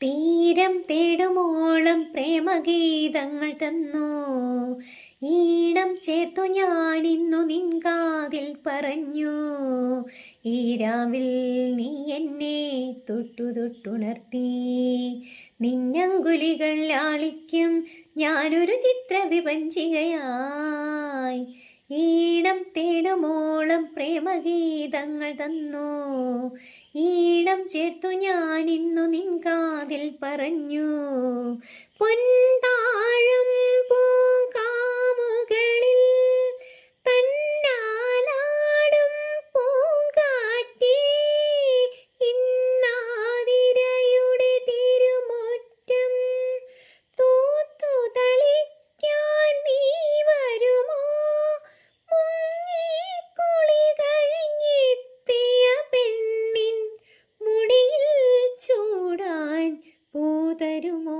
തീരം തേടുമോളം പ്രേമഗീതങ്ങൾ തന്നു. ഈണം ചേർത്തു ഞാനിന്നു നിൻകാതിൽ പറഞ്ഞു. ഈ രാവിൽ നീ എന്നെ തൊട്ടു തൊട്ടുണർത്തി നിന്നങ്കുലികൾ ലാളിക്കും ഞാനൊരു ചിത്രവിഭഞ്ചികയായി ഈണം തേടുമോളം പ്രേമഗീതങ്ങൾ തന്നു. ഈണം ചേർത്തു ഞാനിന്നു പറഞ്ഞു. പൊൻതാഴം പെണ്ണിൻ മുടിയിൽ ചൂടാൻ പൂതരുമോ